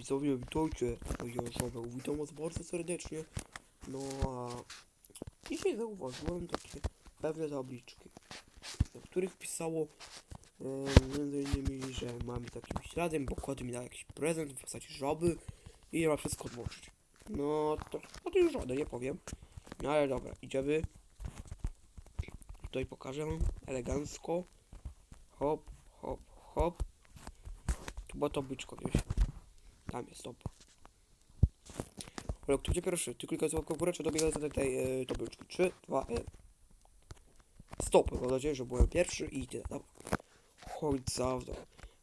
Widzowie, witajcie. Ja Żabeł, witam was bardzo serdecznie. No a dzisiaj zauważyłem takie pewne tabliczki, na których pisało e, między innymi, że mam takim śladem, bo kładł mi na jakiś prezent w postaci żaby i ma wszystko odłożyć. No to, to już żaden, nie powiem. No ale dobra, idziemy. Tutaj pokażę elegancko. Hop, hop, hop. Tu była tabliczka gdzieś. Tam jest, top. Ale kto będzie pierwszy? Ty klikaj słówko w górę, czy dobiegaj za tej e, tabliczki? 3, 2, 1. Stop. Mam nadzieję, że byłem pierwszy i tyle. Dobra. Chodź za mną.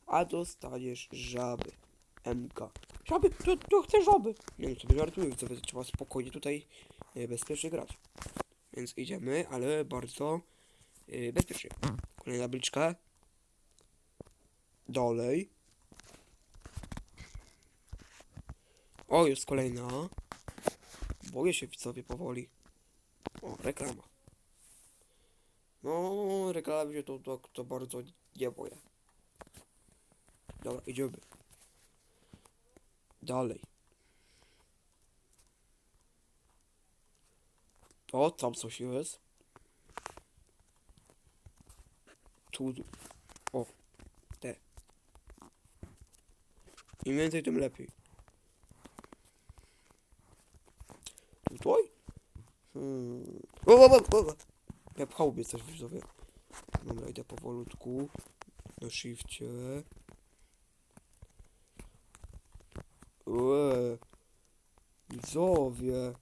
A dostaniesz żaby. MK. Żaby? To, to chcę żaby. Nie no, sobie żartuję, co trzeba spokojnie tutaj e, bezpiecznie grać. Więc idziemy, ale bardzo e, bezpiecznie. Kolejna tabliczka. Dalej. O, jest kolejna. Boję się widzowie powoli. O, reklama. No, reklamy się to, to, to bardzo nie boję. Dobra, idziemy. Dalej. O, tam coś jest. Tu. O, te. Im więcej, tym lepiej. Tutaj? Hmm. O, o, o. Ja mnie coś widzowie. Dobra, idę powolutku. Na shifcie. Eee. Widzowie.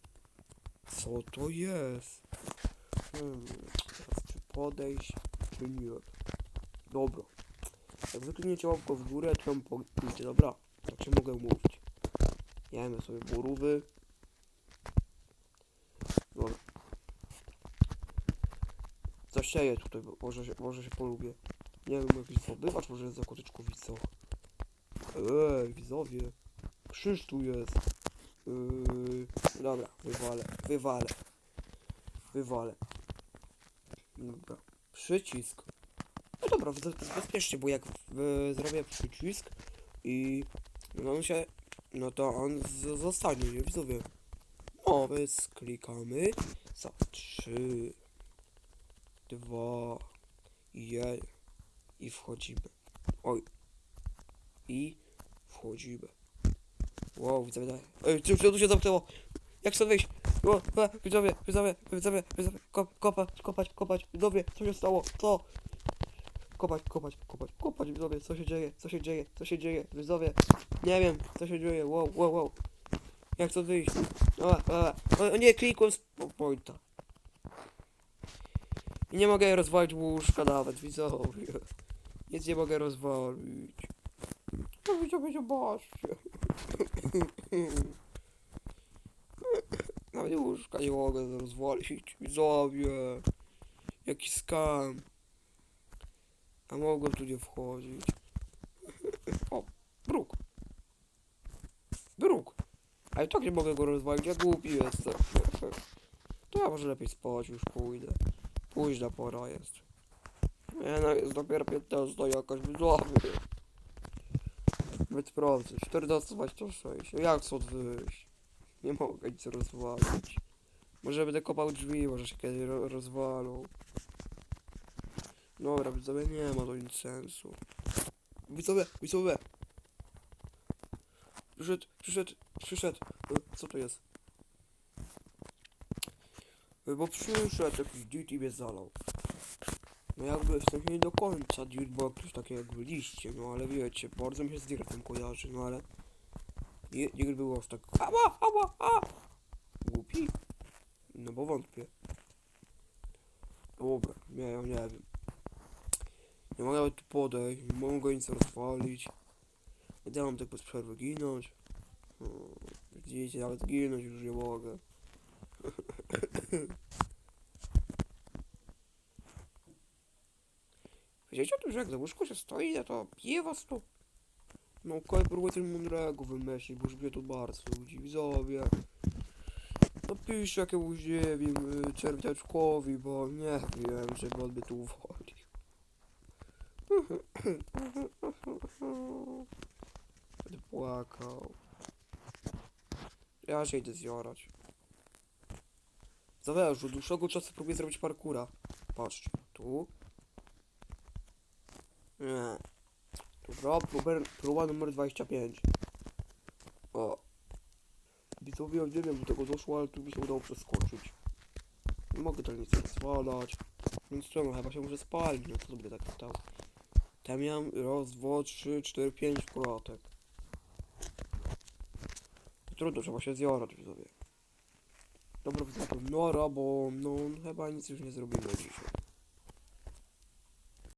Co to jest? Hmm. Czy podejść, czy nie? Dobra. Jak wyklikniecie łapkę w górę, to ją pójdzie, dobra? Tak się mogę mówić. Jemy sobie borówy. Dobra. Zasieję tutaj, bo może się, może się polubię. Nie wiem, jakiś zdobywacz może jest za kotyczkowicą. Ej, widzowie. Krzyż tu jest. Yy, dobra, wywalę, wywalę. Wywalę. Dobra. Przycisk. No dobra, bezpiecznie, bo jak y, zrobię przycisk i on się, no to on zostanie, nie widzowie. No, więc klikamy za 3, 2, 1 i wchodzimy. Oj. I wchodzimy. Wow, widzowie, daj. Ej, czy tu się zamknęło? Jak stąd wyjść? O, widzowie, widzowie, widzowie, widzowie, kop, kopać, kopać, kopać, widzowie, co się stało? Co? Kopać, kopać, kopać, kopać, widzowie, co się dzieje, co się dzieje, co się dzieje, widzowie, nie wiem, co się dzieje, wow, wow, wow. Jak stąd wyjść? O, o, o nie, klikłem z po- pointa. I nie mogę rozwalić łóżka nawet, widzowie. Nic nie mogę rozwalić. No widzowie, zobaczcie. Nawet łóżka nie mogę rozwalić, widzowie. Jaki skam. A mogłem tu nie wchodzić. O. Bruk. A i tak nie mogę go rozwalić, ja głupi jestem. To ja może lepiej spać, już pójdę. Późna pora jest. Nie no, jest dopiero 15 jakaś widzowie. Więc sprawdzę, 1426. Jak stąd wyjść? Nie mogę nic rozwalić. Może będę kopał drzwi, może się kiedyś ro rozwalą. Dobra, widzowie, nie ma to nic sensu. Widzowie, widzowie! Przyszedł, przyszedł, przyszedł. E, Co to jest? E, Bo przyszedł jakiś dirt i mnie zalał. No jakby w nie do końca dirt, bo jakieś takie jakby liście, no ale wiecie, bardzo mi się z dirtem kojarzy, no ale... Dirt było aż tak... Ała, ała, a! Głupi? No bo wątpię. Dobra, nie, nie wiem. Nie mogę tu podejść, nie mogę nic rozwalić. Będę mam tak bez przerwy ginąć. O, Widzicie, nawet ginąć już nie mogę. Wiecie o tym, że jak za łóżko się stoi, no to bije was to. No okej, próbuję coś mądrego wymyślić, bo już mnie tu bardzo ludzi, widzowie. No pisz jakiemuś, nie wiem, czerwiaczkowi, bo nie wiem, żeby on mnie tu uwolił. Będę płakał. Ja się idę zjarać. Zależy, od dłuższego czasu próbuję zrobić parkura. Patrzcie, tu. Nie. Dobra, próba, próba numer 25. O. Widzowie, nie wiem, do tego doszło, ale tu mi się udało przeskoczyć. Nie mogę to nic rozwalać. Więc czemu? Chyba się muszę spalić, no to sobie tak stało. Tam miałem raz, dwa, trzy, cztery, pięć klatek. Trudno, trzeba się zjarać, widzowie. Dobra, widzowie, nora, bo no chyba nic już nie zrobimy dzisiaj.